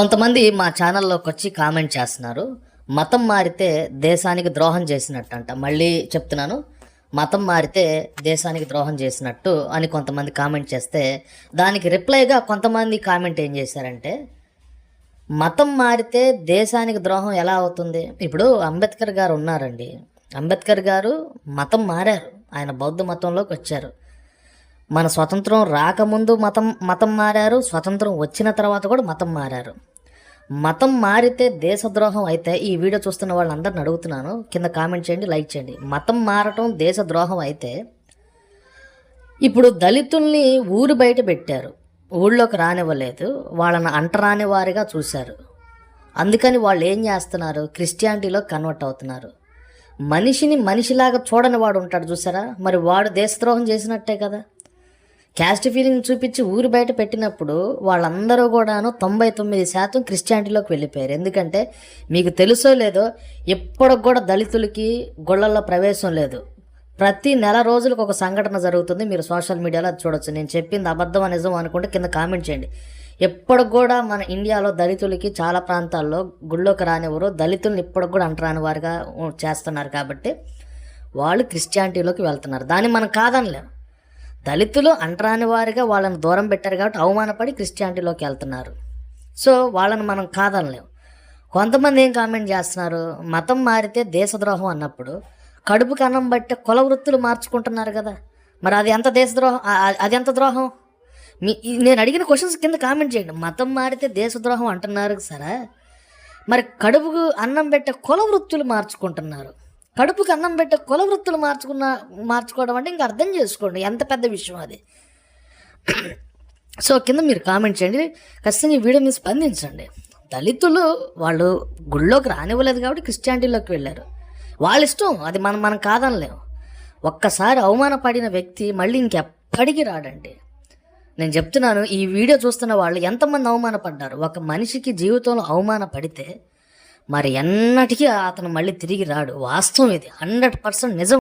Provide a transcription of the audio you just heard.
కొంతమంది మా ఛానల్లోకి వచ్చి కామెంట్ చేస్తున్నారు. మతం మారితే దేశానికి ద్రోహం చేసినట్టు అంట మళ్ళీ చెప్తున్నాను మతం మారితే దేశానికి ద్రోహం చేసినట్టు అని కొంతమంది కామెంట్ చేస్తే దానికి రిప్లైగా కొంతమంది కామెంట్ ఏం చేశారంటే మతం మారితే దేశానికి ద్రోహం ఎలా అవుతుంది? ఇప్పుడు అంబేద్కర్ గారు ఉన్నారండి. అంబేద్కర్ గారు మతం మారారు. ఆయన బౌద్ధ మతంలోకి వచ్చారు. మన స్వతంత్రం రాకముందు మతం మతం మారారు. స్వతంత్రం వచ్చిన తర్వాత కూడా మతం మారారు. మతం మారితే దేశద్రోహం అయితే ఈ వీడియో చూస్తున్న వాళ్ళందరిని అడుగుతున్నాను. కింద కామెంట్ చేయండి లైక్ చేయండి. మతం మారటం దేశద్రోహం అయితే ఇప్పుడు దళితుల్ని ఊరు బయట పెట్టారు. ఊళ్ళోకి రానివ్వలేదు. వాళ్ళని అంటరాని వారిగా చూశారు. అందుకని వాళ్ళు ఏం చేస్తున్నారు? క్రిస్టియానిటీలో కన్వర్ట్ అవుతున్నారు. మనిషిని మనిషిలాగా చూడని వాడు ఉంటాడు చూసారా? మరి వాడు దేశద్రోహం చేసినట్టే కదా. క్యాస్ట్ ఫీలింగ్ చూపించి ఊరు బయట పెట్టినప్పుడు వాళ్ళందరూ కూడాను తొంభై తొమ్మిది శాతం క్రిస్టియానిటీలోకి వెళ్ళిపోయారు. ఎందుకంటే మీకు తెలుసో లేదో ఎప్పటికి కూడా దళితులకి గొళ్ళల్లో ప్రవేశం లేదు. ప్రతి నెల రోజులకు ఒక సంఘటన జరుగుతుంది. మీరు సోషల్ మీడియాలో అది చూడొచ్చు. నేను చెప్పింది అబద్ధం నిజం అనుకుంటే కింద కామెంట్ చేయండి. ఎప్పటికి కూడా మన ఇండియాలో దళితులకి చాలా ప్రాంతాల్లో గుళ్ళోకి రానివ్వరు. దళితులను ఇప్పటికి కూడా అంటరాని వారిగా చేస్తున్నారు కాబట్టి వాళ్ళు క్రిస్టియానిటీలోకి వెళ్తున్నారు. దాన్ని మనం కాదనలేము దళితులు అంటరాని వారిగా వాళ్ళని దూరం పెట్టారు కాబట్టి అవమానపడి క్రిస్టియానిటీలోకి వెళ్తున్నారు. సో వాళ్ళని మనం కాదనలేం. కొంతమంది ఏం కామెంట్ చేస్తున్నారు? మతం మారితే దేశద్రోహం అన్నప్పుడు కడుపుకి అన్నం బట్టి కుల వృత్తులు మార్చుకుంటున్నారు కదా. మరి అది ఎంత దేశద్రోహం? అది ఎంత ద్రోహం? మీ నేను అడిగిన క్వశ్చన్స్ కింద కామెంట్ చేయండి. మతం మారితే దేశద్రోహం అంటున్నారు సరే. మరి కడుపుకు అన్నం పెట్టే కుల వృత్తులు మార్చుకుంటున్నారు. కడుపుకి అన్నం పెట్టే కుల వృత్తులు మార్చుకున్న మార్చుకోవడం అంటే ఇంకా అర్థం చేసుకోండి. ఎంత పెద్ద విషయం అది. సో కింద మీరు కామెంట్ చేయండి. ఖచ్చితంగా ఈ వీడియో మీద స్పందించండి. దళితులు వాళ్ళు గుళ్ళోకి రానివ్వలేదు కాబట్టి క్రిస్టియానిటీలోకి వెళ్ళారు. వాళ్ళ ఇష్టం అది మనం మనం కాదనలేం. ఒక్కసారి అవమానపడిన వ్యక్తి మళ్ళీ ఇంకెప్పటికీ రాడండి నేను చెప్తున్నాను ఈ వీడియో చూస్తున్న వాళ్ళు ఎంతమంది అవమానపడ్డారు? ఒక మనిషికి జీవితంలో అవమానపడితే మరి ఎన్నటికీ అతను మళ్ళీ తిరిగి రాడు. వాస్తవం ఇది. హండ్రెడ్ పర్సెంట్ నిజం